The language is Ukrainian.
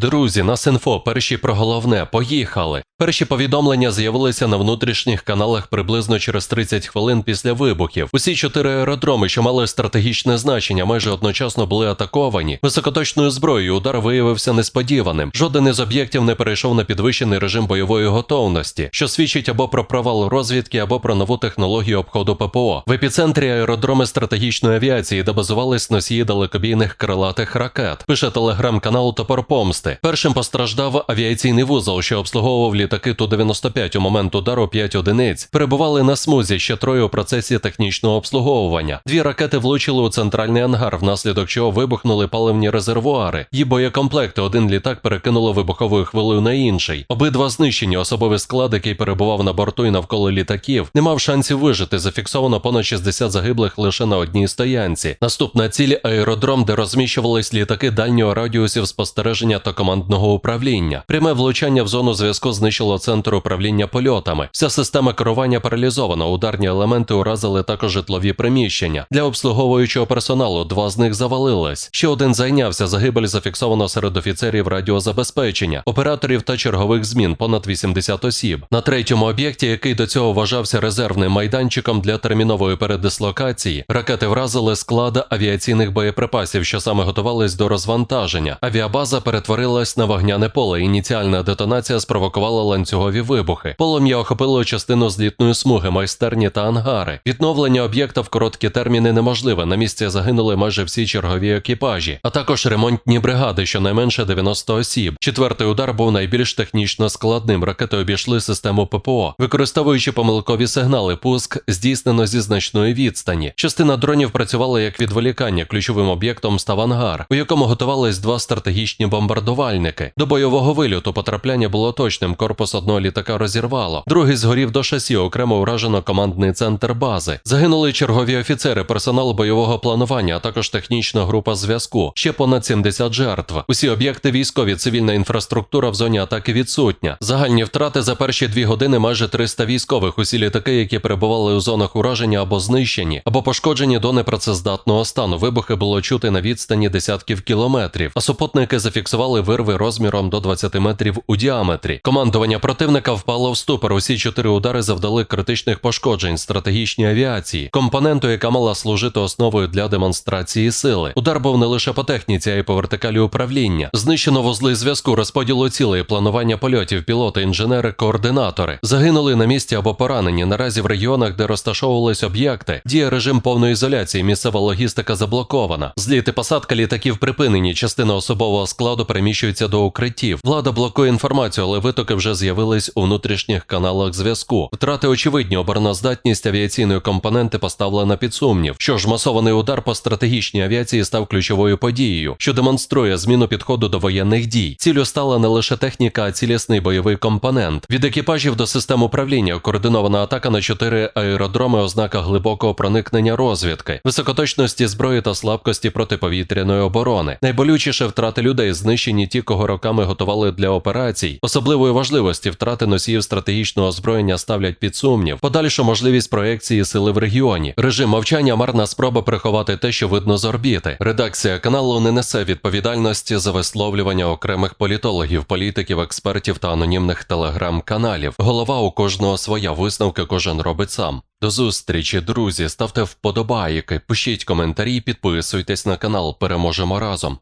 Друзі, на Синфо, перші про головне, поїхали. Перші повідомлення з'явилися на внутрішніх каналах приблизно через 30 хвилин після вибухів. Усі чотири аеродроми, що мали стратегічне значення, майже одночасно були атаковані. Високоточною зброєю удар виявився несподіваним. Жоден із об'єктів не перейшов на підвищений режим бойової готовності, що свідчить або про провал розвідки, або про нову технологію обходу ППО. В епіцентрі аеродроми стратегічної авіації, де базувались носії далекобійних крилатих ракет. Пише телеграм-канал Топор Помсти. Першим постраждав авіаційний вузол, що обслуговував літаки Ту-95 у момент удару 5 одиниць. Перебували на смузі ще троє у процесі технічного обслуговування. Дві ракети влучили у центральний ангар, внаслідок чого вибухнули паливні резервуари. Її боєкомплекти один літак перекинуло вибуховою хвилею на інший. Обидва знищені. Особовий склад, який перебував на борту і навколо літаків, не мав шансів вижити. Зафіксовано понад 60 загиблих лише на одній стоянці. Наступна ціль аеродром, де розміщувались літаки дальнього радіусів спостереження та командного управління. Пряме влучання в зону зв'язку знищило центр управління польотами. Вся система керування паралізована. Ударні елементи уразили також житлові приміщення. Для обслуговуючого персоналу два з них завалились. Ще один зайнявся. Загибель зафіксовано серед офіцерів радіозабезпечення, операторів та чергових змін понад 80 осіб. На третьому об'єкті, який до цього вважався резервним майданчиком для термінової передислокації, ракети вразили склад авіаційних боєприпасів, що саме готувались до розвантаження. Авіабаза перетворилась на вогняне поле. Ініціальна детонація спровокувала ланцюгові вибухи. Полум'я охопило частину злітної смуги, майстерні та ангари. Відновлення об'єкта в короткі терміни неможливе. На місці загинули майже всі чергові екіпажі, а також ремонтні бригади, щонайменше 90 осіб. Четвертий удар був найбільш технічно складним. Ракети обійшли систему ППО, використовуючи помилкові сигнали. Пуск здійснено зі значної відстані. Частина дронів працювала як відволікання. Ключовим об'єктом став ангар, у якому готувались два стратегічні бомбардувальники. До бойового вильоту потрапляння було точним. Корпус одного літака розірвало. Другий згорів до шасі. Окремо уражено командний центр бази. Загинули чергові офіцери, персонал бойового планування, а також технічна група зв'язку. Ще понад 70 жертв. Усі об'єкти військові, цивільна інфраструктура в зоні атаки відсутня. Загальні втрати за перші дві години майже 300 військових. Усі літаки, які перебували у зонах ураження або знищені, або пошкоджені до непрацездатного стану. Вибухи було чути на відстані десятків кілометрів. А супутники зафіксували вирви розміром до 20 метрів у діаметрі. Командування противника впало в ступор. Усі чотири удари завдали критичних пошкоджень стратегічній авіації, компоненту, яка мала служити основою для демонстрації сили. Удар був не лише по техніці, а й по вертикалі управління. Знищено вузли зв'язку, розподілу цілей, планування польотів, пілоти, інженери, координатори. Загинули на місці або поранені. Наразі в регіонах, де розташовувались об'єкти, діє режим повної ізоляції. Місцева логістика заблокована. Зліт і посадка літаків припинені. Частина особового складу переміщується до укриттів. Влада блокує інформацію, але витоки вже з'явились у внутрішніх каналах зв'язку. Втрати очевидні, обороноздатність авіаційної компоненти поставлена під сумнів. Що ж, масований удар по стратегічній авіації став ключовою подією, що демонструє зміну підходу до воєнних дій. Ціллю стала не лише техніка, а цілісний бойовий компонент. Від екіпажів до систем управління координована атака на чотири аеродроми, ознака глибокого проникнення розвідки, високоточності зброї та слабкості протиповітряної оборони. Найболючіше втрати людей, знищені ті, кого роками готували для операцій. Особливої важливості втрати носіїв стратегічного озброєння ставлять під сумнів. Подальшу можливість проекції сили в регіоні. Режим мовчання марна спроба приховати те, що видно з орбіти. Редакція каналу не несе відповідальності за висловлювання окремих політологів, політиків, експертів та анонімних телеграм-каналів. Голова у кожного своя висновки кожен робить сам. До зустрічі, друзі. Ставте вподобайки, пишіть коментарі, підписуйтесь на канал. Переможемо разом.